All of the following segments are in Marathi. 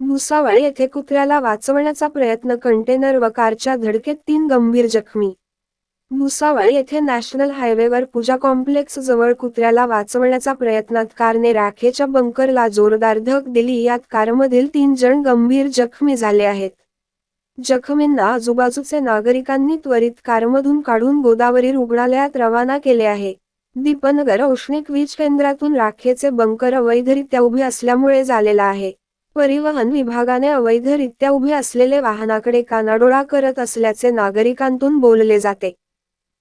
भुसावळ येथे कुत्र्याला वाचवण्याचा प्रयत्न कंटेनर व कारच्या धडकेत तीन गंभीर जखमी. भुसावळ येथे नॅशनल हायवेवर पूजा कॉम्प्लेक्स जवळ कुत्र्याला वाचवण्याचा प्रयत्नात कारने राखेच्या बंकरला जोरदार धक दिली. यात कारमधील तीन जण गंभीर जखमी झाले आहेत. जखमींना आजूबाजूचे नागरिकांनी त्वरित कारमधून काढून गोदावरी रुग्णालयात रवाना केले आहे. दीपनगर औष्णिक वीज केंद्रातून राखेचे बंकर अवैधरित्या उभे असल्यामुळे झालेला आहे. परिवहन विभागाने अवैधरित्या उभे असलेले वाहनाकडे कानाडोळा करत असल्याचे नागरिकांतून बोलले जाते.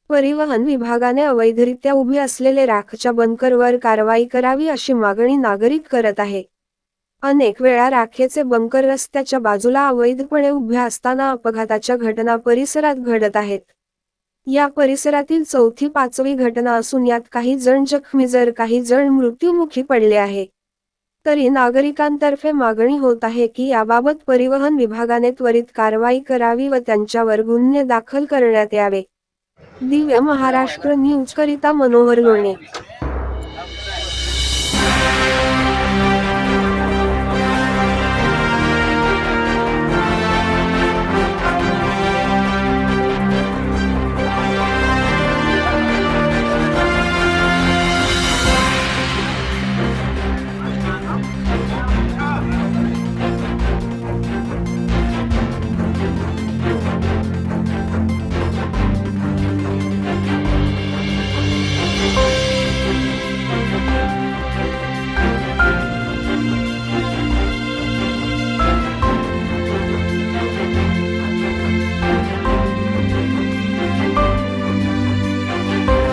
परिवहन विभागाने अवैधरित्या उभे असलेले राखच्या बंकरवर कारवाई करावी अशी मागणी नागरिक करत आहे. अनेक वेळा राखेचे बंकर रस्त्याच्या बाजूला अवैधपणे उभ्या असताना अपघाताच्या घटना परिसरात घडत आहेत. या परिसरातील चौथी पाचवी घटना असून यात काही जण जखमी जर काही जण मृत्युमुखी पडले आहे. तरी नागरिकांतर्फे मागणी होत आहे की याबाबत परिवहन विभागाने त्वरित कारवाई करावी व त्यांच्यावर गुन्हे दाखल करण्यात यावे. दिव्य महाराष्ट्र न्यूज करिता मनोहर लोणे.